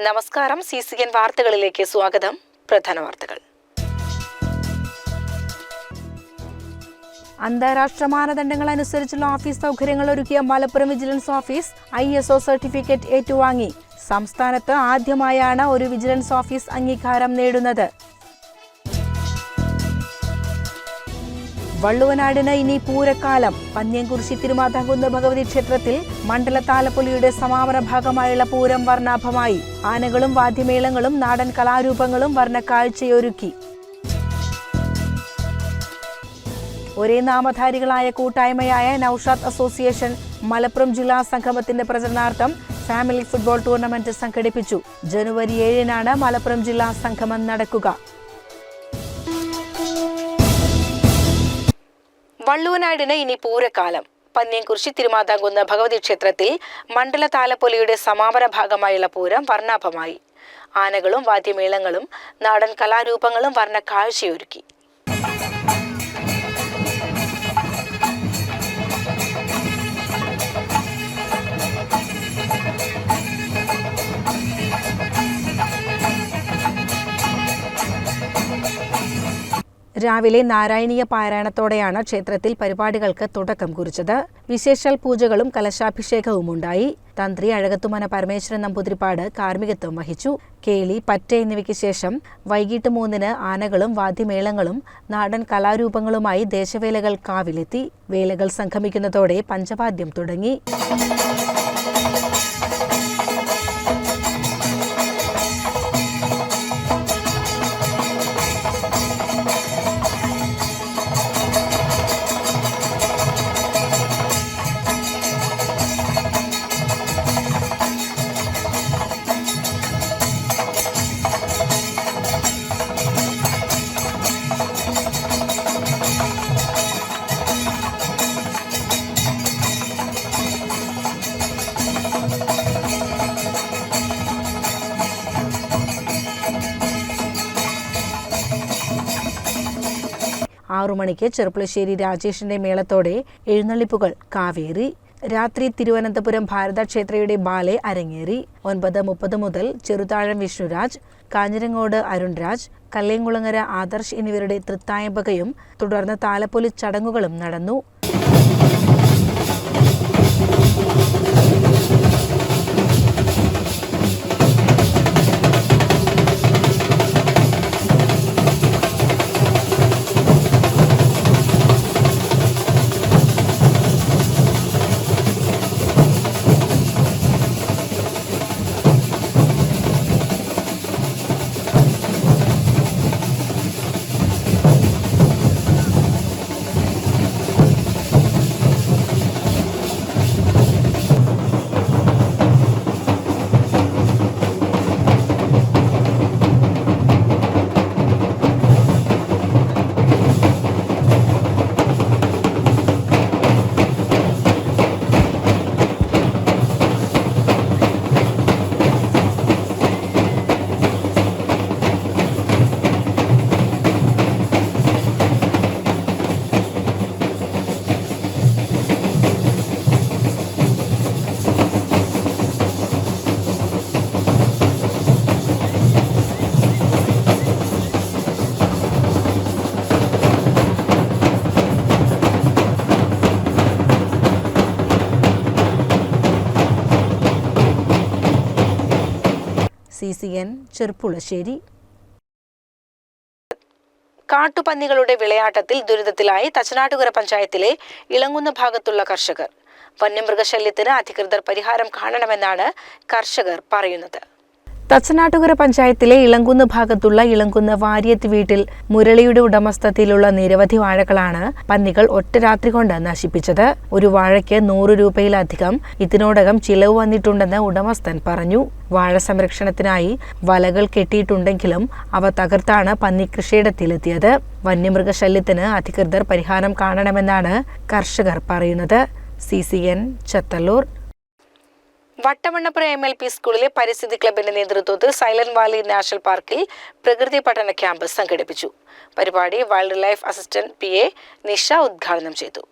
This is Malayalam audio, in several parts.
നമസ്കാരം. സി സി എൻ വാർത്തകളിലേക്ക് സ്വാഗതം. പ്രധാന വാർത്തകൾ. അന്താരാഷ്ട്ര മാനദണ്ഡങ്ങൾ അനുസരിച്ചുള്ള ഓഫീസ് സൗകര്യങ്ങൾ ഒരുക്കിയ Malappuram vigilance office I S O certificate ഏറ്റുവാങ്ങി. സംസ്ഥാനത്ത് ആദ്യമായാണ് ഒരു വിജിലൻസ് ഓഫീസ് അംഗീകാരം നേടുന്നത്. വള്ളുവനാടിന് ഇനി പൂരക്കാലം. പന്ന്യംകുറിശി തിരുമാതാംകുന്ന് ഭഗവതി ക്ഷേത്രത്തിൽ മണ്ഡല താലപ്പൊലിയുടെ സമാപന ഭാഗമായുള്ള പൂരം വർണാഭമായി. ആനകളും വാദ്യമേളങ്ങളും നാടൻ കലാരൂപങ്ങളും വർണക്കാഴ്ചയൊരുക്കി. ഒരേ നാമധാരികളായ കൂട്ടായ്മയായ നൌഷാദ് അസോസിയേഷൻ മലപ്പുറം ജില്ലാ സംഗമത്തിന്റെ പ്രചരണാർത്ഥം ഫാമിലി ഫുട്ബോൾ ടൂർണമെന്റ് സംഘടിപ്പിച്ചു. ജനുവരി ഏഴിനാണ് മലപ്പുറം ജില്ലാ സംഗമം നടക്കുക. വള്ളുവനാടിന് ഇനി പൂരക്കാലം. പന്നിയംകുറിശി തിരുമാതാകുന്ന് ഭഗവതി ക്ഷേത്രത്തിൽ മണ്ഡല താലപ്പൊലിയുടെ സമാപന ഭാഗമായുള്ള പൂരം വർണാഭമായി. ആനകളും വാദ്യമേളങ്ങളും നാടൻ കലാരൂപങ്ങളും വർണ കാഴ്ചയൊരുക്കി രാവിലെ നാരായണീയ പാരായണത്തോടെയാണ് ക്ഷേത്രത്തിൽ പരിപാടികൾക്ക് തുടക്കം കുറിച്ചത്. വിശേഷാൽ പൂജകളും കലശാഭിഷേകവും ഉണ്ടായി തന്ത്രി അഴകത്തുമന പരമേശ്വരൻ നമ്പൂതിരിപ്പാട് കാർമ്മികത്വം വഹിച്ചു. കേളി പറ്റ എന്നിവയ്ക്ക് ശേഷം വൈകിട്ട് മൂന്നിന് ആനകളും വാദ്യമേളങ്ങളും നാടൻ കലാരൂപങ്ങളുമായി ദേശവേലകൾ കാവിലെത്തി. വേലകൾ സംഗമിക്കുന്നതോടെ പഞ്ചവാദ്യം തുടങ്ങി. ആറു മണിക്ക് ചെറുപ്പുളശ്ശേരി രാജേഷിന്റെ മേളത്തോടെ എഴുന്നള്ളിപ്പുകൾ കാവേറി. രാത്രി തിരുവനന്തപുരം ഭാരതക്ഷേത്രയുടെ ബാലെ അരങ്ങേറി. ഒൻപത് മുപ്പത് മുതൽ ചെറുതാഴം വിഷ്ണുരാജ് കാഞ്ഞിരങ്ങോട് അരുൺരാജ് കല്ലേങ്കുളങ്ങര ആദർശ് എന്നിവരുടെ തൃത്തായമ്പകയും തുടർന്ന് താലപ്പൊലി ചടങ്ങുകളും നടന്നു. സി സി എൻ ചെറുപ്പുളശ്ശേരി കാട്ടുപന്നികളുടെ വിളയാട്ടത്തിൽ ദുരിതത്തിലായി തച്ചനാട്ടുകര പഞ്ചായത്തിലെ ഇളങ്ങുന്ന ഭാഗത്തുള്ള കർഷകർ. വന്യമൃഗശല്യത്തിന് അധികൃതർ പരിഹാരം കാണണമെന്നാണ് കർഷകർ പറയുന്നത്. തച്ചനാട്ടുകര പഞ്ചായത്തിലെ ഇളങ്കുന്ന് ഭാഗത്തുള്ള ഇളങ്കുന്ന് വാര്യത്ത് വീട്ടിൽ മുരളിയുടെ ഉടമസ്ഥതയിലുള്ള നിരവധി വാഴകളാണ് പന്നികൾ ഒറ്റ രാത്രി കൊണ്ട് നശിപ്പിച്ചത്. ഒരു വാഴയ്ക്ക് നൂറ് രൂപയിലധികം ഇതിനോടകം ചിലവ് വന്നിട്ടുണ്ടെന്ന് ഉടമസ്ഥൻ പറഞ്ഞു. വാഴ സംരക്ഷണത്തിനായി വലകൾ കെട്ടിയിട്ടുണ്ടെങ്കിലും അവ തകർത്താണ് പന്നി കൃഷിയിടത്തിലെത്തിയത്. വന്യമൃഗശല്യത്തിന് അധികൃതർ പരിഹാരം കാണണമെന്നാണ് കർഷകർ പറയുന്നത്. C C N Chethallur. Vattamannappura M L P സ്കൂളിലെ പരിസ്ഥിതി ക്ലബിന്റെ നേതൃത്വത്തിൽ സൈലന്റ് വാലി നാഷണൽ പാർക്കിൽ പ്രകൃതി പഠന ക്യാമ്പ് സംഘടിപ്പിച്ചു. പരിപാടി wildlife assistant P A Nisha ഉദ്ഘാടനം ചെയ്തു.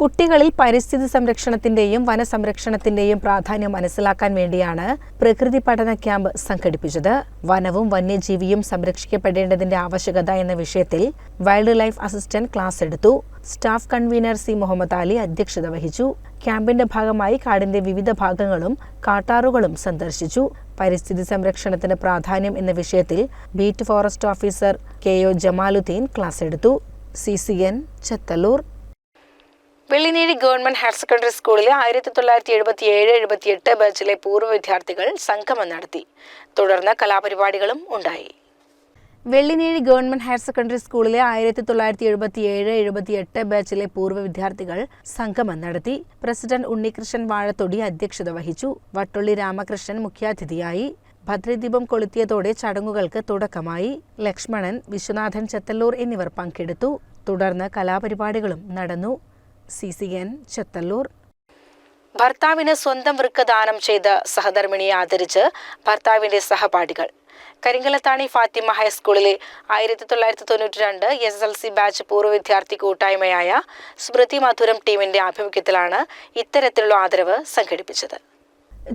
കുട്ടികളിൽ പരിസ്ഥിതി സംരക്ഷണത്തിന്റെയും വനസംരക്ഷണത്തിന്റെയും പ്രാധാന്യം മനസ്സിലാക്കാൻ വേണ്ടിയാണ് പ്രകൃതി പഠന ക്യാമ്പ് സംഘടിപ്പിച്ചത്. വനവും വന്യജീവിയും സംരക്ഷിക്കപ്പെടേണ്ടതിന്റെ ആവശ്യകത എന്ന വിഷയത്തിൽ വൈൽഡ് ലൈഫ് അസിസ്റ്റന്റ് ക്ലാസ് എടുത്തു. Staff convener C Muhammad Ali അധ്യക്ഷത വഹിച്ചു. ക്യാമ്പിന്റെ ഭാഗമായി കാടിന്റെ വിവിധ ഭാഗങ്ങളും കാട്ടാറുകളും സന്ദർശിച്ചു. പരിസ്ഥിതി സംരക്ഷണത്തിന് പ്രാധാന്യം എന്ന വിഷയത്തിൽ beat forest officer K O Jamaluddin class എടുത്തു. C C N Chethallur. Vellinezhi government higher secondary സ്കൂളിലെ ആയിരത്തി തൊള്ളായിരത്തി എഴുപത്തി ഏഴ് എഴുപത്തിയെട്ട് ബാച്ചിലെ പൂർവ വിദ്യാർത്ഥികൾ സംഗമം നടത്തി. തുടർന്ന് കലാപരിപാടികളും ഉണ്ടായി. വെള്ളിനേഴി ഗവൺമെന്റ് ഹയർ സെക്കൻഡറി സ്കൂളിലെ ആയിരത്തി തൊള്ളായിരത്തി എഴുപത്തി ഏഴ് എഴുപത്തി എട്ട് ബാച്ചിലെ പൂർവ വിദ്യാർത്ഥികൾ സംഗമം നടത്തി. പ്രസിഡന്റ് ഉണ്ണികൃഷ്ണൻ വാഴത്തൊടി അധ്യക്ഷത വഹിച്ചു. വട്ടുള്ളി രാമകൃഷ്ണൻ മുഖ്യാതിഥിയായി. ഭദ്രദീപം കൊളുത്തിയതോടെ ചടങ്ങുകൾക്ക് തുടക്കമായി. ലക്ഷ്മണൻ വിശ്വനാഥൻ ചെത്തല്ലൂർ എന്നിവർ പങ്കെടുത്തു. തുടർന്ന് കലാപരിപാടികളും നടന്നു. C C N Chethallur. ഭർത്താവിന് സ്വന്തം വൃക്ക ദാനം ചെയ്ത സഹധർമ്മിണിയെ ആദരിച്ച് ഭർത്താവിന്റെ സഹപാഠികൾ. കരിങ്കലത്താണി ഫാത്തിമ ഹൈസ്കൂളിലെ ആയിരത്തി തൊള്ളായിരത്തി തൊണ്ണൂറ്റി രണ്ട് എസ് എൽ സി ബാച്ച് പൂർവ വിദ്യാർത്ഥി കൂട്ടായ്മയായ സ്മൃതി മധുരം ടീമിന്റെ ആഭിമുഖ്യത്തിലാണ് ഇത്തരത്തിലുള്ള ആദരവ് സംഘടിപ്പിച്ചത്.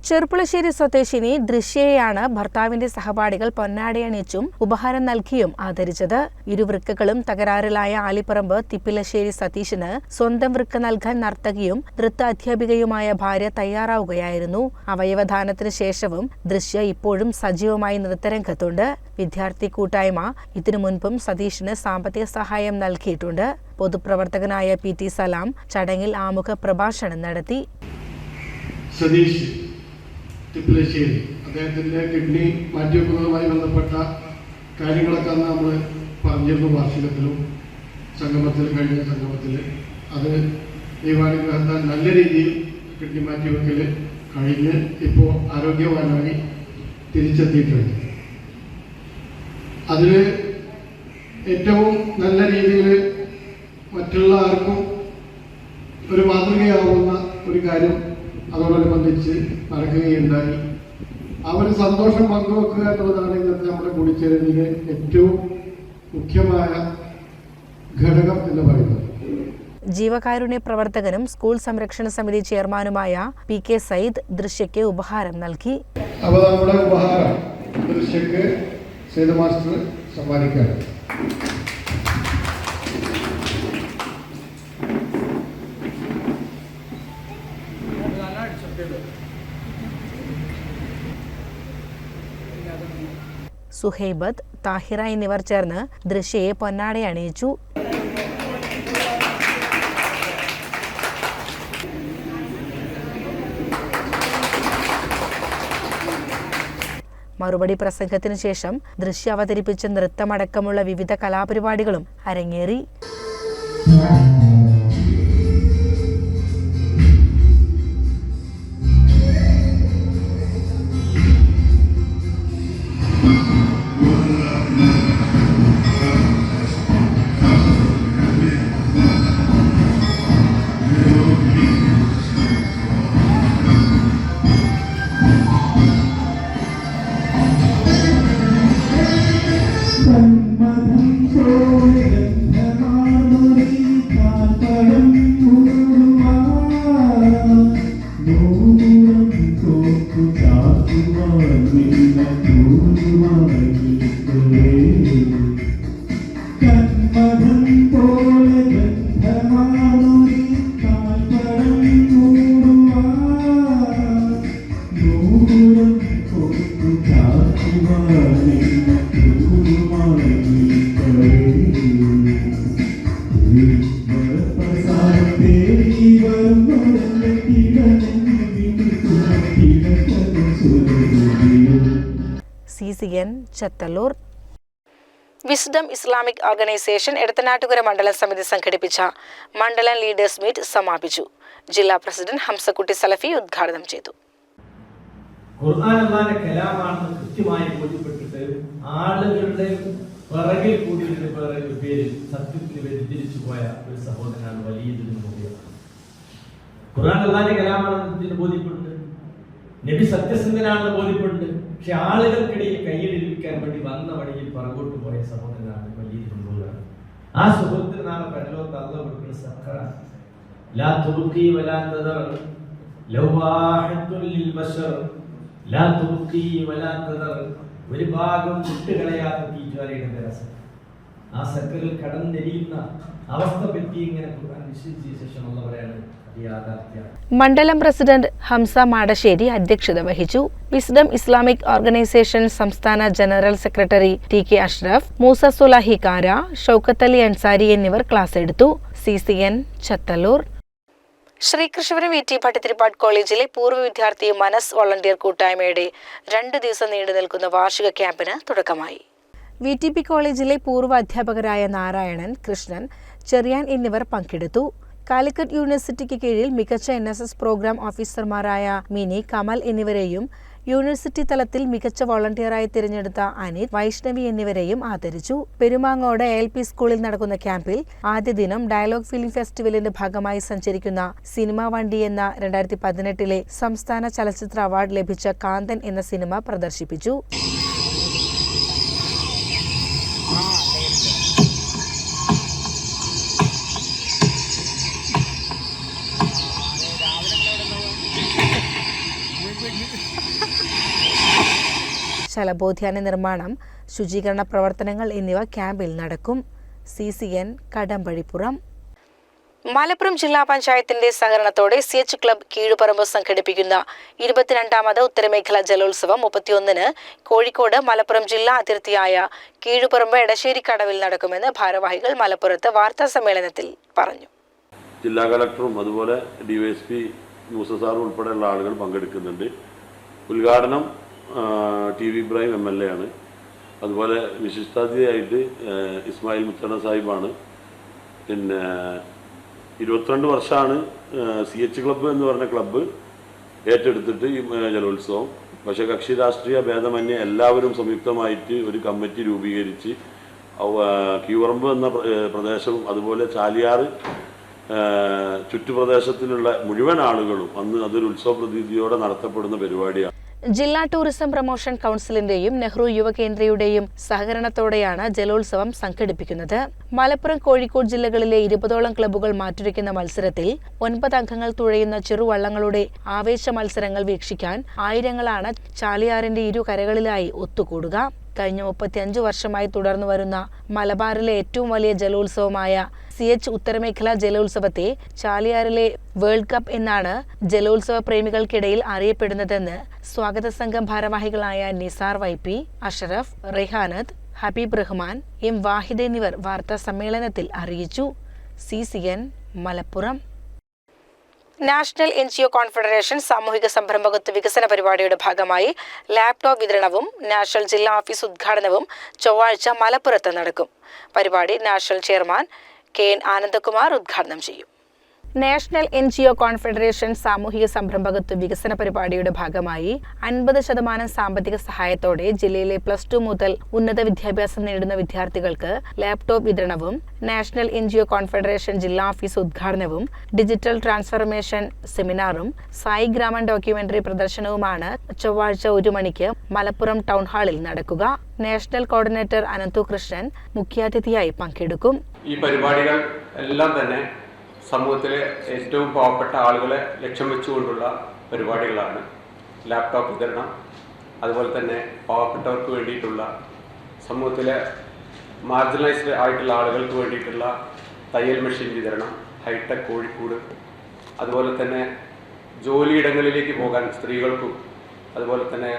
ചെറുപ്പുളശ്ശേരി സ്വദേശിനി ദൃശ്യയെയാണ് ഭർത്താവിന്റെ സഹപാഠികൾ പൊന്നാടയണിച്ചും ഉപഹാരം നൽകിയും ആദരിച്ചത്. ഇരുവൃക്കകളും തകരാറിലായ ആലിപ്പറമ്പ് തിപ്പിലശ്ശേരി സതീശന് സ്വന്തം വൃക്ക നൽകാൻ നർത്തകിയും നൃത്ത അധ്യാപികയുമായ ഭാര്യ തയ്യാറാവുകയായിരുന്നു. അവയവദാനത്തിന് ശേഷവും ദൃശ്യ ഇപ്പോഴും സജീവമായി നൃത്തരംഗത്തുണ്ട്. വിദ്യാർത്ഥി കൂട്ടായ്മ ഇതിനു മുൻപും സതീഷിന് സാമ്പത്തിക സഹായം നൽകിയിട്ടുണ്ട്. പൊതുപ്രവർത്തകനായ പി ടി സലാം ചടങ്ങിൽ ആമുഖ പ്രഭാഷണം നടത്തി. സതീഷ് തിപ്പലശ്ശേരി അദ്ദേഹത്തിന്റെ കിഡ്നി മാറ്റിവെക്കുന്നതുമായി ബന്ധപ്പെട്ട കാര്യങ്ങളൊക്കെ അന്ന് നമ്മൾ പറഞ്ഞിരുന്നു വാർഷികത്തിലും സംഗമത്തിൽ കഴിഞ്ഞ സംഗമത്തിൽ അത് ദൈവാനുഗ്രഹത്താൽ നല്ല രീതിയിൽ കിഡ്നി മാറ്റിവെക്കൽ കഴിഞ്ഞ് ഇപ്പോൾ ആരോഗ്യവാനായി തിരിച്ചെത്തിയിട്ടുണ്ട്. അതിൽ ഏറ്റവും നല്ല രീതിയിൽ മറ്റുള്ള ആർക്കും ഒരു മാതൃകയാവുന്ന ഒരു കാര്യം അതോടനുബന്ധിച്ച് നടക്കുകയുണ്ടായി. ആ ഒരു സന്തോഷം പങ്കുവെക്കുക എന്നുള്ളതാണ് ഇന്നത്തെ നമ്മുടെ കൂടിച്ചേരലിലെ ഏറ്റവും മുഖ്യമായ ഘടകം എന്ന് പറയുന്നത്. ജീവകാരുണ്യ പ്രവർത്തകനും സ്കൂൾ സംരക്ഷണ സമിതി ചെയർമാനുമായ പി കെ സയ്യിദ് ദൃശ്യയ്ക്ക് ഉപഹാരം നൽകി. അപ്പോൾ നമ്മുടെ ഉപഹാരം ദൃശ്യക്ക് സേതു മാസ്റ്റർ സമ്മാനിക്കുകയാണ്. സുഹൈബത്ത് താഹിറ എന്നിവർ ചേർന്ന് ദൃശ്യയെ പൊന്നാട അണിയിച്ചു. മറുപടി പ്രസംഗത്തിനു ശേഷം ദൃശ്യ അവതരിപ്പിച്ച നൃത്തമടക്കമുള്ള വിവിധ കലാപരിപാടികളും അരങ്ങേറി. C Chathallur N Chethallur. Wisdom Islamic organisation Edathanattukara മണ്ഡലം സമിതി സംഘടിപ്പിച്ച മണ്ഡലം ലീഡേഴ്സ് മീറ്റ് സമാപിച്ചു. ജില്ലാ പ്രസിഡന്റ് ഹംസക്കുട്ടി സലഫി ഉദ്ഘാടനം ചെയ്തു. ഖുർആൻ അള്ളാന്റെ കലാമാണെന്ന് കൃത്യമായി ബോധ്യപ്പെട്ടിട്ട് ആളുകളുടെ പിറകിൽ കൂടിയതിന്റെ പിറകിൽ പേരിൽ സത്യത്തിന് വ്യതിരിച്ചു പോയ ഒരു സഹോദരനാണ് വലിയ ഖുർആൻ അള്ളാന്റെ കലാമാണെന്ന് ബോധ്യപ്പെട്ടുണ്ട് നബി സത്യസന്ധനാണെന്ന് ബോധ്യപ്പെട്ടുണ്ട് പക്ഷെ ആളുകൾക്കിടയിൽ കയ്യിലിരിക്കാൻ വേണ്ടി വന്ന വഴിയിൽ പുറകോട്ട് പോയ സഹോദരനാണ് വലിയ ആ സുഹൃത്തിനാണ് പരലോകത്ത് അള്ള കൊടുക്കുന്ന സക്കറാണ് ലാ തുറുക്കി വലാ തദർ ലവാഹത്തുൽ ബശർ. ലാ തുറുക്കി വലാ ഒരു ഭാഗം വിട്ടുകളയാത്ത തീജ്വാലയുടെ രസം ആ സക്കറിൽ കടന്നെരിയുന്ന അവസ്ഥ പറ്റി ഇങ്ങനെ വിശദീകരിച്ച ശേഷം ഉള്ള പറയാണ് അത് യാഥാർത്ഥ്യമാണ് മണ്ഡലം പ്രസിഡന്റ് ഹംസ മാടശ്ശേരി അധ്യക്ഷത വഹിച്ചു. വിസ്ഡം ഇസ്ലാമിക് ഓർഗനൈസേഷൻ സംസ്ഥാന general secretary T K Ashraf Moosa Sulahi Kara Shoukath Ali Ansari എന്നിവർ ക്ലാസ് എടുത്തു. C C N Chethallur. Sreekrishnapuram V T Bhattathiripad കോളേജിലെ പൂർവ വിദ്യാർത്ഥി മനസ് വോളണ്ടിയർ കൂട്ടായ്മയുടെ രണ്ട് ദിവസം നീണ്ടു നിൽക്കുന്ന വാർഷിക ക്യാമ്പിന് തുടക്കമായി. വി ടി പി കോളേജിലെ പൂർവ അധ്യാപകരായ നാരായണൻ കൃഷ്ണൻ ചെറിയാൻ എന്നിവർ പങ്കെടുത്തു. കാലിക്കറ്റ് യൂണിവേഴ്സിറ്റിക്ക് കീഴിൽ മികച്ച എൻ എസ് എസ് പ്രോഗ്രാം ഓഫീസർമാരായ മിനി കമൽ എന്നിവരെയും യൂണിവേഴ്സിറ്റി തലത്തിൽ മികച്ച വോളണ്ടിയറായി തിരഞ്ഞെടുത്ത അനിത് വൈഷ്ണവി എന്നിവരെയും ആദരിച്ചു. പെരുമാങ്ങോട് എൽ പി സ്കൂളിൽ നടക്കുന്ന ക്യാമ്പിൽ ആദ്യ ദിനം ഡയലോഗ് ഫിലിം ഫെസ്റ്റിവലിന്റെ ഭാഗമായി സഞ്ചരിക്കുന്ന സിനിമ വണ്ടി എന്ന രണ്ടായിരത്തി പതിനെട്ടിലെ സംസ്ഥാന ചലച്ചിത്ര അവാർഡ് ലഭിച്ച കാന്തൻ എന്ന സിനിമ പ്രദർശിപ്പിച്ചു. ശലബോധ്യാന നിർമ്മാണം ശുചീകരണ പ്രവർത്തനങ്ങൾ എന്നിവ ക്യാമ്പിൽ നടക്കും. C C N Kadambazhipuram. Malappuram ജില്ലാ പഞ്ചായത്തിന്റെ സഹകരണത്തോടെ സി എച്ച് ക്ലബ് കീഴുപറമ്പ് സംഘടിപ്പിക്കുന്ന ഇരുപത്തിരണ്ടാമത് ഉത്തരമേഖല ജലോത്സവം മുപ്പത്തിയൊന്നിന് കോഴിക്കോട് മലപ്പുറം ജില്ലാ അതിർത്തിയായ കീഴുപറമ്പ് എടശ്ശേരി കടവിൽ നടക്കുമെന്ന് ഭാരവാഹികൾ മലപ്പുറത്ത് വാർത്താ സമ്മേളനത്തിൽ പറഞ്ഞു. ജില്ലാ കളക്ടറും അതുപോലെ ഡിവൈഎസ്പി ന്യൂസ് സാറും ഉൾപ്പെടെയുള്ള ആളുകൾ പങ്കെടുക്കുന്നുണ്ട്. ഉദ്ഘാടനം T V Ibrahim M L A ആണ്. അതുപോലെ വിശിഷ്ടാതിഥിയായിട്ട് ഇസ്മായിൽ മുത്തണ സാഹിബാണ്. പിന്നെ ഇരുപത്തിരണ്ട് വർഷമാണ് സി എച്ച് ക്ലബ്ബ് എന്ന് പറഞ്ഞ ക്ലബ്ബ് ഏറ്റെടുത്തിട്ട് ഈ ജലോത്സവം. പക്ഷേ കക്ഷി രാഷ്ട്രീയ ഭേദമന്യേ എല്ലാവരും സംയുക്തമായിട്ട് ഒരു കമ്മിറ്റി രൂപീകരിച്ച് കീവറമ്പ് എന്ന പ്രദേശവും അതുപോലെ ചാലിയാർ ചുറ്റുപ്രദേശത്തിലുള്ള മുഴുവൻ ആളുകളും അന്ന് അതൊരു ഉത്സവ പ്രതീതിയോടെ നടത്തപ്പെടുന്ന പരിപാടിയാണ്. ജില്ലാ ടൂറിസം പ്രൊമോഷൻ കൗൺസിലിന്റെയും നെഹ്റു യുവകേന്ദ്രയുടെയും സഹകരണത്തോടെയാണ് ജലോത്സവം സംഘടിപ്പിക്കുന്നത്. മലപ്പുറം കോഴിക്കോട് ജില്ലകളിലെ ഇരുപതോളം ക്ലബ്ബുകൾ മാറ്റുരയ്ക്കുന്ന മത്സരത്തിൽ ഒൻപത് അംഗങ്ങൾ തുഴയുന്ന ചെറുവള്ളങ്ങളുടെ ആവേശ മത്സരങ്ങൾ വീക്ഷിക്കാൻ ആയിരങ്ങളാണ് ചാലിയാറിന്റെ ഇരു കരകളിലായി ഒത്തുകൂടുക. കഴിഞ്ഞ മുപ്പത്തിയഞ്ചു വർഷമായി തുടർന്നു വരുന്ന മലബാറിലെ ഏറ്റവും വലിയ ജലോത്സവമായ സി എച്ച് ഉത്തരമേഖല ജലോത്സവത്തെ ചാലിയാറിലെ വേൾഡ് കപ്പ് എന്നാണ് ജലോത്സവ പ്രേമികൾക്കിടയിൽ അറിയപ്പെടുന്നതെന്ന് സ്വാഗത സംഘം ഭാരവാഹികളായ Nisar Y P Ashraf Rehanath Habeeb Rahman M Wahid എന്നിവർ വാർത്താ സമ്മേളനത്തിൽ അറിയിച്ചു. C C N Malappuram. National N G O confederation സാമൂഹിക സംരംഭകത്വ വികസന പരിപാടിയുടെ ഭാഗമായി ലാപ്ടോപ്പ് വിതരണവും നാഷണൽ ജില്ലാ ഓഫീസ് ഉദ്ഘാടനവും ചൊവ്വാഴ്ച മലപ്പുറത്ത് നടക്കും. പരിപാടി national chairman K N Anandakumar ഉദ്ഘാടനം ചെയ്യും. National N G O confederation സാമൂഹിക സംരംഭകത്വ വികസന പരിപാടിയുടെ ഭാഗമായി അൻപത് ശതമാനം സാമ്പത്തിക സഹായത്തോടെ ജില്ലയിലെ പ്ലസ് ടു മുതൽ ഉന്നത വിദ്യാഭ്യാസം നേടുന്ന വിദ്യാർത്ഥികൾക്ക് ലാപ്ടോപ്പ് വിതരണവും national N G O confederation ജില്ലാ ഓഫീസ് ഉദ്ഘാടനവും ഡിജിറ്റൽ ട്രാൻസ്ഫർമേഷൻ സെമിനാറും സായി ഗ്രാമൻ ഡോക്യുമെന്ററി പ്രദർശനവുമാണ് ചൊവ്വാഴ്ച ഒരു മണിക്ക് മലപ്പുറം ടൗൺ ഹാളിൽ നടക്കുക. നാഷണൽ കോർഡിനേറ്റർ അനന്തു കൃഷ്ണൻ മുഖ്യാതിഥിയായി പങ്കെടുക്കും. ഈ പരിപാടികൾ എല്ലാം തന്നെ സമൂഹത്തിലെ ഏറ്റവും പാവപ്പെട്ട ആളുകളെ ലക്ഷ്യം വെച്ചുകൊണ്ടുള്ള പരിപാടികളാണ് ലാപ്ടോപ്പ് വിതരണം. അതുപോലെ തന്നെ പാവപ്പെട്ടവർക്ക് വേണ്ടിയിട്ടുള്ള സമൂഹത്തിലെ മാർജിനലൈസ്ഡ് ആയിട്ടുള്ള ആളുകൾക്ക് വേണ്ടിയിട്ടുള്ള തയ്യൽ മെഷീൻ വിതരണം ഹൈടെക് കോഴിക്കോട്. അതുപോലെ തന്നെ ജോലിയിടങ്ങളിലേക്ക് പോകാൻ സ്ത്രീകൾക്കും അതുപോലെ തന്നെ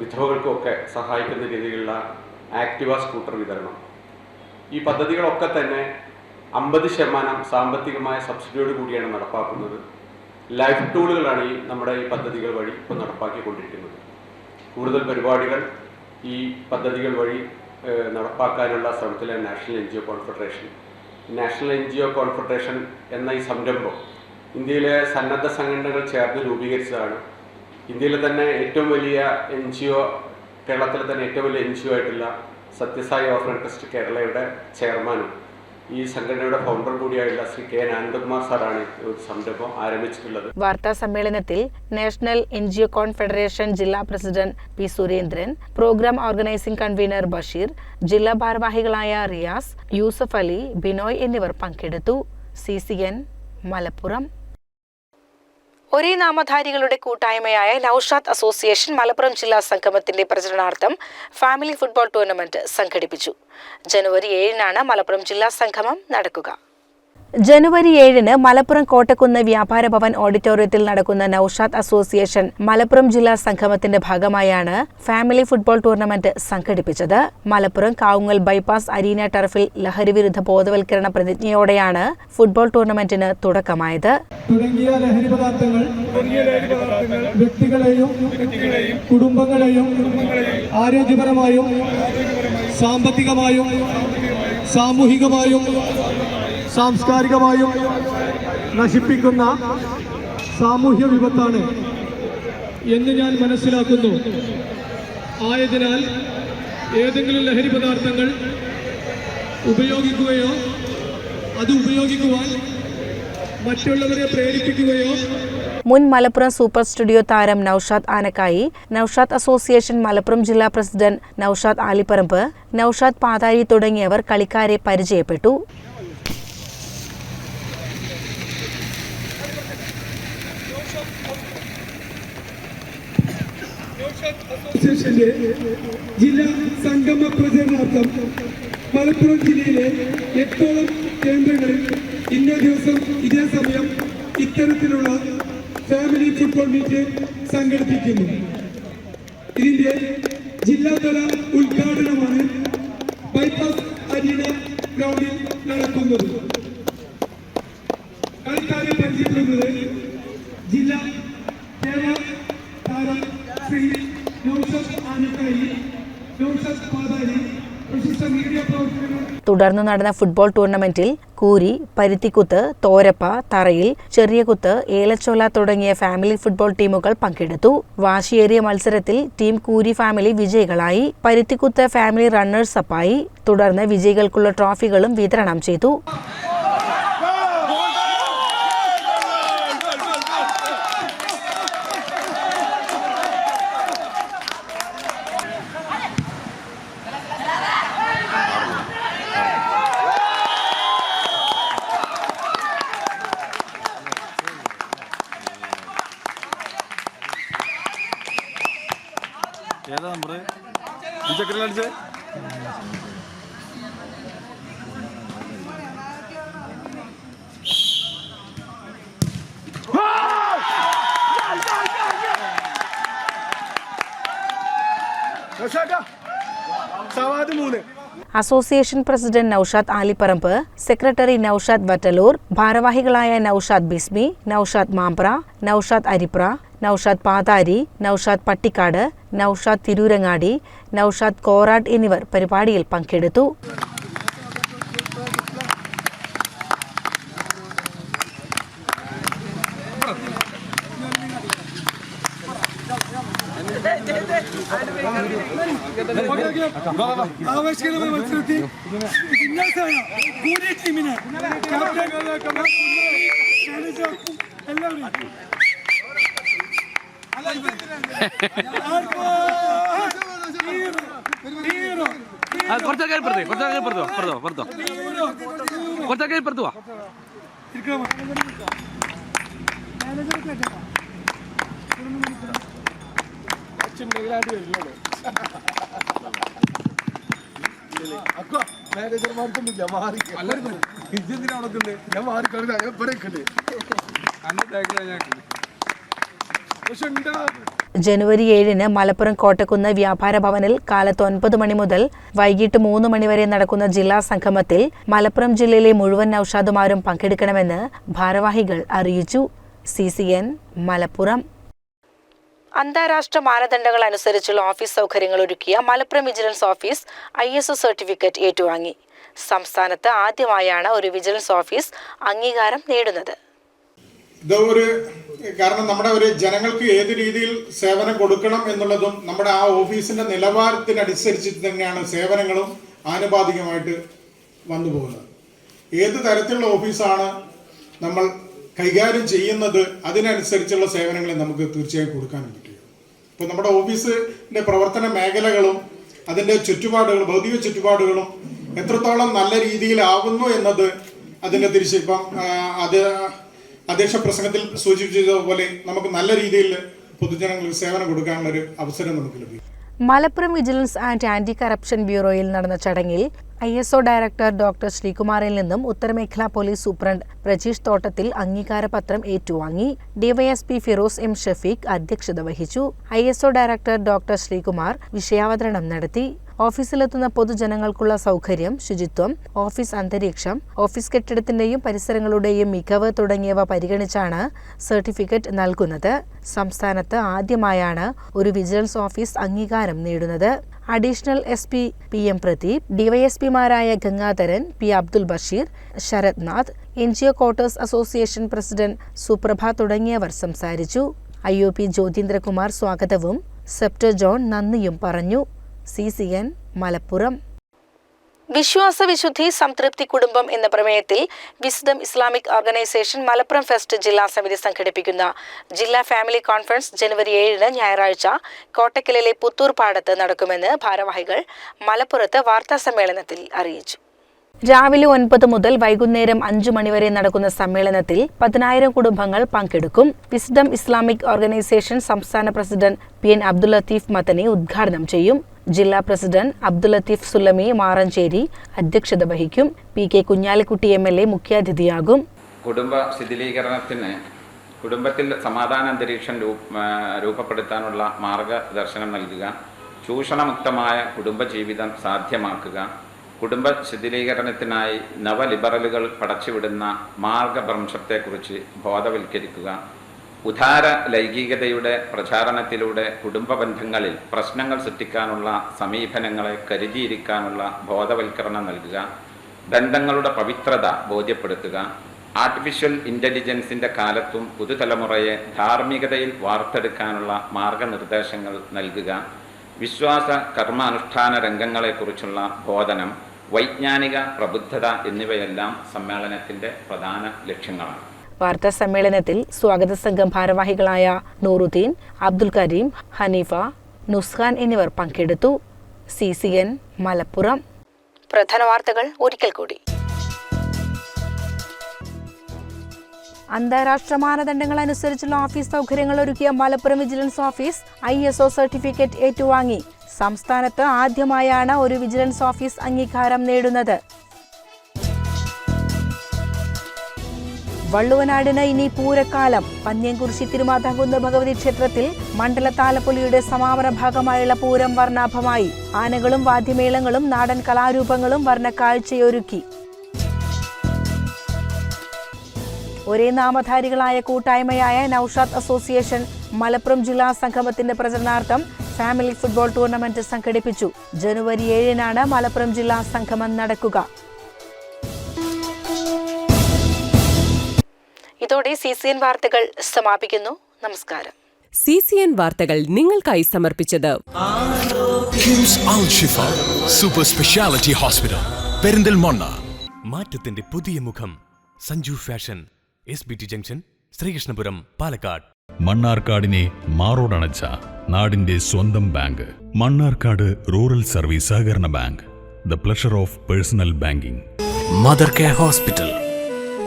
വിധവകൾക്കും വിധവകൾക്കുമൊക്കെ സഹായിക്കുന്ന രീതിയിലുള്ള ആക്ടിവ സ്കൂട്ടർ വിതരണം. ഈ പദ്ധതികളൊക്കെ തന്നെ അമ്പത് ശതമാനം സാമ്പത്തികമായ സബ്സിഡിയോട് കൂടിയാണ് നടപ്പാക്കുന്നത്. ലൈഫ് ടൂളുകളാണ് ഈ നമ്മുടെ ഈ പദ്ധതികൾ വഴി ഇപ്പോൾ നടപ്പാക്കിക്കൊണ്ടിരിക്കുന്നത്. കൂടുതൽ പരിപാടികൾ ഈ പദ്ധതികൾ വഴി നടപ്പാക്കാനുള്ള ശ്രമത്തിലെ national N G O confederation national N G O confederation എന്ന ഈ സംരംഭം ഇന്ത്യയിലെ സന്നദ്ധ സംഘടനകൾ ചേർന്ന് രൂപീകരിച്ചതാണ്. ഇന്ത്യയിലെ തന്നെ ഏറ്റവും വലിയ എൻ ജി ഒ കേരളത്തിലെ തന്നെ ഏറ്റവും വലിയ എൻ ജി ഒ ആയിട്ടുള്ള സത്യസായി ഓർഫൻ ട്രസ്റ്റ് കേരളയുടെ ചെയർമാനും ഈ സംഘടനയുടെ ഫൗണ്ടർ കൂടിയായിട്ടുള്ള ശ്രീ കെ എൻ ആനന്ദകുമാർ സാറാണ് സംരംഭം ആരംഭിച്ചിട്ടുള്ളത്. വാർത്താ സമ്മേളനത്തിൽ national N G O confederation ജില്ലാ president P Surendran program organising convener Basheer ജില്ലാ ഭാരവാഹികളായ റിയാസ് യൂസഫ് അലി ബിനോയ് എന്നിവർ പങ്കെടുത്തു. C C N Malappuram. ഒരേ നാമധാരികളുടെ കൂട്ടായ്മയായ നൌഷാദ് അസോസിയേഷൻ മലപ്പുറം ജില്ലാ സംഗമത്തിന്റെ പ്രചരണാർത്ഥം ഫാമിലി ഫുട്ബോൾ ടൂർണമെന്റ് സംഘടിപ്പിച്ചു. ജനുവരി ഏഴിനാണ് മലപ്പുറം ജില്ലാ സംഗമം നടക്കുക. ജനുവരി ഏഴിന് മലപ്പുറം കോട്ടക്കുന്ന് വ്യാപാര ഭവൻ ഓഡിറ്റോറിയത്തിൽ നടക്കുന്ന നൌഷാദ് അസോസിയേഷൻ മലപ്പുറം ജില്ലാ സംഗമത്തിന്റെ ഭാഗമായാണ് ഫാമിലി ഫുട്ബോൾ ടൂർണമെന്റ് സംഘടിപ്പിച്ചത്. മലപ്പുറം കാവുങ്ങൽ ബൈപ്പാസ് അരീന ടർഫിൽ ലഹരിവിരുദ്ധ ബോധവൽക്കരണ പ്രതിജ്ഞയോടെയാണ് ഫുട്ബോൾ ടൂർണമെന്റിന് തുടക്കമായത്. തുടങ്ങിയ ലഹരി പദാർത്ഥങ്ങൾ വ്യക്തികളെയും കുടുംബങ്ങളെയും ആരോഗ്യപരമായും സാമ്പത്തികമായും സാമൂഹികമായും സാംസ്കാരികമായും നശിപ്പിക്കുന്ന സാമൂഹ്യ വിപത്താണ്. എന്ന് ഞാൻ മനസ്സിലാക്കുന്നു. ആയതിനാൽ ഏതെങ്കിലും ലഹരി പദാർത്ഥങ്ങൾ ഉപയോഗിക്കുകയോ അത് ഉപയോഗിക്കുവാൻ മറ്റുള്ളവരെ പ്രേരിപ്പിക്കുകയോ മുൻ മലപ്പുറം സൂപ്പർ സ്റ്റുഡിയോ താരം നൌഷാദ് ആനക്കായി നൌഷാദ് അസോസിയേഷൻ മലപ്പുറം ജില്ലാ പ്രസിഡന്റ് നൌഷാദ് ആലിപ്പറമ്പ് നൌഷാദ് പാതാരി തുടങ്ങിയവർ കളിക്കാരെ പരിചയപ്പെട്ടു. അസോസിയേഷന്റെ ജില്ലാ സംഗമ പ്രചരണാർത്ഥം മലപ്പുറം ജില്ലയിലെ എട്ടോളം കേന്ദ്രങ്ങളിൽ ഇന്നേ ദിവസം ഇതേ സമയം ഇത്തരത്തിലുള്ള ഫാമിലി ഫുട്ബോൾ മീറ്റ് സംഘടിപ്പിക്കുന്നു. ഇതിന്റെ ജില്ലാതല ഉദ്ഘാടനമാണ് ബൈപാസ് അരീന ഗ്രൗണ്ടിൽ നടക്കുന്നത്. കളിക്കാരെ പരിചയപ്പെടുന്നത് ജില്ലാ കേരള താര ശ്രീ നൗഷദ് ആനക്കായി നൗഷദ് പാതാരി പ്രശസ്ത മീഡിയ പ്രവർത്തകർ തുടർന്ന് നടന്ന ഫുട്ബോൾ ടൂർണമെന്റിൽ കൂരി പരുത്തിക്കുത്ത് തോരപ്പ തറയിൽ ചെറിയകുത്ത് ഏലച്ചോല തുടങ്ങിയ ഫാമിലി ഫുട്ബോൾ ടീമുകൾ പങ്കെടുത്തു. വാശിയേറിയ മത്സരത്തിൽ ടീം കൂരി ഫാമിലി വിജയികളായി. പരുത്തിക്കുത്ത് ഫാമിലി റണ്ണേഴ്സ് അപ്പായി തുടർന്ന് വിജയികൾക്കുള്ള ട്രോഫികളും വിതരണം ചെയ്തു. Association president Naushad Alipparamba secretary Naushad Vattalur ഭാരവാഹികളായ നൌഷാദ് ബിസ്മി നൌഷാദ് മാമ്പ്ര നൌഷാദ് അരിപ്ര നൌഷാദ് പാതാരി നൌഷാദ് പട്ടിക്കാട് നൌഷാദ് തിരൂരങ്ങാടി നൌഷാദ് കോറാട്ട് എന്നിവർ പരിപാടിയിൽ പങ്കെടുത്തു. ആവേശകരമായ മത്സരത്തിൽ വിന്യാസായ കൂടി ടീമിനെ ക്യാപ്റ്റൻ എല്ലാവരും കുറച്ചൊക്കെ ഇപ്പുറത്ത് കുറച്ചൊക്കെ ഇപ്പുറത്ത് വാ, ഇപ്പുറത്ത് വാ, ഇപ്പുറത്ത് വാ. കുറച്ചൊക്കെ ഇപ്പുറത്ത് മാറി. ഞാൻ മാറി ഞാൻ പക്ഷെ ഉണ്ടാ ജനുവരി ഏഴിന് മലപ്പുറം കോട്ടക്കുന്ന് വ്യാപാര ഭവനിൽ കാലത്ത് ഒൻപത് മണി മുതൽ വൈകിട്ട് മൂന്ന് മണിവരെ നടക്കുന്ന ജില്ലാ സംഗമത്തിൽ മലപ്പുറം ജില്ലയിലെ മുഴുവൻ ഔഷാദുമാരും പങ്കെടുക്കണമെന്ന് ഭാരവാഹികൾ അറിയിച്ചു. C C N Malappuram. അന്താരാഷ്ട്ര മാനദണ്ഡങ്ങൾ അനുസരിച്ചുള്ള ഓഫീസ് സൗകര്യങ്ങൾ ഒരുക്കിയ Malappuram vigilance office I S O certificate ഏറ്റുവാങ്ങി. സംസ്ഥാനത്ത് ആദ്യമായാണ് ഒരു വിജിലൻസ് ഓഫീസ് അംഗീകാരം നേടുന്നത്. ഇത് ഒരു കാരണം നമ്മുടെ ഒരു ജനങ്ങൾക്ക് ഏത് രീതിയിൽ സേവനം കൊടുക്കണം എന്നുള്ളതും നമ്മുടെ ആ ഓഫീസിന്റെ നിലവാരത്തിനനുസരിച്ച് തന്നെയാണ് സേവനങ്ങളും ആനുപാതികമായിട്ട് വന്നു പോകുന്നത് ഏത് തരത്തിലുള്ള ഓഫീസാണ് നമ്മൾ കൈകാര്യം ചെയ്യുന്നത് അതിനനുസരിച്ചുള്ള സേവനങ്ങൾ നമുക്ക് തീർച്ചയായും കൊടുക്കാൻ പറ്റുക ഇപ്പോൾ നമ്മുടെ ഓഫീസിന്റെ പ്രവർത്തന മേഖലകളും അതിന്റെ ചുറ്റുപാടുകളും ഭൗതിക ചുറ്റുപാടുകളും എത്രത്തോളം നല്ല രീതിയിലാവുന്നു എന്നത് അതിന്റെ തിരിച്ച് ഇപ്പം അത് അധ്യക്ഷ പ്രസംഗത്തിൽ സൂചിപ്പിച്ചതുപോലെ നമുക്ക് നല്ല രീതിയിൽ പൊതുജനങ്ങൾക്ക് സേവനം കൊടുക്കാനുള്ള ഒരു അവസരം നമുക്ക് ലഭിക്കും. Malappuram vigilance and anti corruption ബ്യൂറോയിൽ നടന്ന ചടങ്ങിൽ I S O director doctor ശ്രീകുമാറിൽ നിന്നും ഉത്തരമേഖലാ പോലീസ് സൂപ്രണ്ട് പ്രജീഷ് തോട്ടത്തിൽ അംഗീകാരപത്രം ഏറ്റുവാങ്ങി. ഡിവൈഎസ്പി ഫിറോസ് എം ഷഫീഖ് അധ്യക്ഷത വഹിച്ചു. I S O director doctor Sreekumar വിഷയാവതരണം നടത്തി. ഓഫീസിലെത്തുന്ന പൊതുജനങ്ങൾക്കുള്ള സൗകര്യം ശുചിത്വം ഓഫീസ് അന്തരീക്ഷം ഓഫീസ് കെട്ടിടത്തിന്റെയും പരിസരങ്ങളുടെയും മികവ് തുടങ്ങിയവ പരിഗണിച്ചാണ് സർട്ടിഫിക്കറ്റ് നൽകുന്നത്. സംസ്ഥാനത്ത് ആദ്യമായാണ് ഒരു വിജിലൻസ് ഓഫീസ് അംഗീകാരം നേടുന്നത്. Additional S P P M Pradeep ഡിവൈഎസ്പിമാരായ Gangadharan P Abdul Basheer Sarath Nath N G O quarters association president Suprabha തുടങ്ങിയവർ സംസാരിച്ചു. ഐ ഒ പി ജ്യോതീന്ദ്രകുമാർ സ്വാഗതവും സെപ്റ്റർ ജോൺ നന്ദിയും പറഞ്ഞു. C C N Malappuram. വിശ്വാസ വിശുദ്ധി സംതൃപ്തി കുടുംബം എന്ന പ്രമേയത്തിൽ wisdom Islamic organisation Malappuram fest ജില്ലാ സമിതി സംഘടിപ്പിക്കുന്ന ജില്ലാ ഫാമിലി കോൺഫറൻസ് ജനുവരി ഏഴിന് ഞായറാഴ്ച കോട്ടക്കലിലെ പുത്തൂർ പാടത്ത് നടക്കുമെന്ന് ഭാരവാഹികൾ മലപ്പുറത്ത് വാർത്താ സമ്മേളനത്തിൽ അറിയിച്ചു. രാവിലെ ഒൻപത് മുതൽ വൈകുന്നേരം അഞ്ചു മണിവരെ നടക്കുന്ന സമ്മേളനത്തിൽ പതിനായിരം കുടുംബങ്ങൾ പങ്കെടുക്കും. വിസ്ഡം ഇസ്ലാമിക് ഓർഗനൈസേഷൻ സംസ്ഥാന president P N Abdul Latheef മത്തനെ ഉദ്ഘാടനം ചെയ്യും. ജില്ലാ പ്രസിഡന്റ് അബ്ദുൽ ലത്തീഫ് സുല്ലമി മാറഞ്ചേരി അധ്യക്ഷത വഹിക്കും. P K Kunhalikutty M L A മുഖ്യാതിഥിയാകും. കുടുംബ ശിഥിലീകരണത്തിന് കുടുംബത്തിൽ സമാധാന അന്തരീക്ഷം രൂപ രൂപപ്പെടുത്താനുള്ള മാർഗദർശനം നൽകുക ചൂഷണമുക്തമായ കുടുംബജീവിതം സാധ്യമാക്കുക കുടുംബ ശിഥിലീകരണത്തിനായി നവലിബറലുകൾ പടച്ചുവിടുന്ന മാർഗഭ്രംശത്തെക്കുറിച്ച് ബോധവൽക്കരിക്കുക. ഉദാര ലൈംഗികതയുടെ പ്രചാരണത്തിലൂടെ കുടുംബ ബന്ധങ്ങളിൽ പ്രശ്നങ്ങൾ സൃഷ്ടിക്കാനുള്ള സമീപനങ്ങളെ കരുതിയിരിക്കാനുള്ള ബോധവൽക്കരണം നൽകുക. ബന്ധങ്ങളുടെ പവിത്രത ബോധ്യപ്പെടുത്തുക. ആർട്ടിഫിഷ്യൽ ഇന്റലിജൻസിന്റെ കാലത്തും പുതുതലമുറയെ ധാർമ്മികതയിൽ വാർത്തെടുക്കാനുള്ള മാർഗനിർദ്ദേശങ്ങൾ നൽകുക. വിശ്വാസ കർമാനുഷ്ഠാന രംഗങ്ങളെക്കുറിച്ചുള്ള ബോധനം. വൈജ്ഞാനിക പ്രബുദ്ധത എന്നിവയെല്ലാം സമ്മേളനത്തിന്റെ പ്രധാന ലക്ഷ്യങ്ങളാണ്. വാർത്താ സമ്മേളനത്തിൽ സ്വാഗത സംഘം ഭാരവാഹികളായ നൂറുദ്ദീൻ അബ്ദുൽ കരീം ഹനീഫ നുസ്ഖാൻ എന്നിവർ പങ്കെടുത്തു. C C N Malappuram. പ്രധാന വാർത്തകൾ ഒരിക്കൽ കൂടി. അന്താരാഷ്ട്ര മാനദണ്ഡങ്ങൾ അനുസരിച്ചുള്ള ഓഫീസ് സൗകര്യങ്ങൾ ഒരുക്കിയ Malappuram vigilance office I S O certificate ഏറ്റുവാങ്ങി. സംസ്ഥാനത്ത് ആദ്യമായാണ് ഒരു വിജിലൻസ് ഓഫീസ് അംഗീകാരം നേടുന്നത്. വള്ളുവനാടിന് ഇനി പൂരക്കാലം. പന്ന്യംകുറിശി തിരുമാതാകുന്ന ഭഗവതി ക്ഷേത്രത്തിൽ മണ്ഡല താലപ്പൊലിയുടെ സമാപന ഭാഗമായുള്ള പൂരം വർണാഭമായി. ആനകളും വാദ്യമേളങ്ങളും നാടൻ കലാരൂപങ്ങളും വർണക്കാഴ്ചയൊരുക്കി. ഒരേ നാമധാരികളായ കൂട്ടായ്മയായ നൌഷാദ് അസോസിയേഷൻ മലപ്പുറം ജില്ലാ സംഗമത്തിന്റെ പ്രചരണാർത്ഥം ഫാമിലി ഫുട്ബോൾ ടൂർണമെന്റ് സംഘടിപ്പിച്ചു. ജനുവരി ഏഴിനാണ് മലപ്പുറം ജില്ലാ സംഗമം നടക്കുക. ഇതോടെ സി സി എൻ വാർത്തകൾ സമാപിക്കുന്നു. നമസ്കാരം. സി സി എൻ വാർത്തകൾ നിങ്ങൾക്കായി സമർപ്പിച്ചത് KIMS Al Shifa super speciality hospital Perinthalmanna മാറ്റത്തിന്റെ പുതിയ മുഖം Sanju fashion. S B T junction Sreekrishnapuram Palakkad. മണ്ണാർക്കാടിനെ മാറോടണച്ച നാടിന്റെ സ്വന്തം ബാങ്ക്. മണ്ണാർക്കാട് റൂറൽ സർവീസ് സഹകരണ bank. The pleasure of personal banking. Mother care hospital.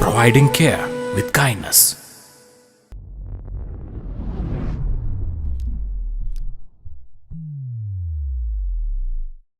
Providing care with kindness.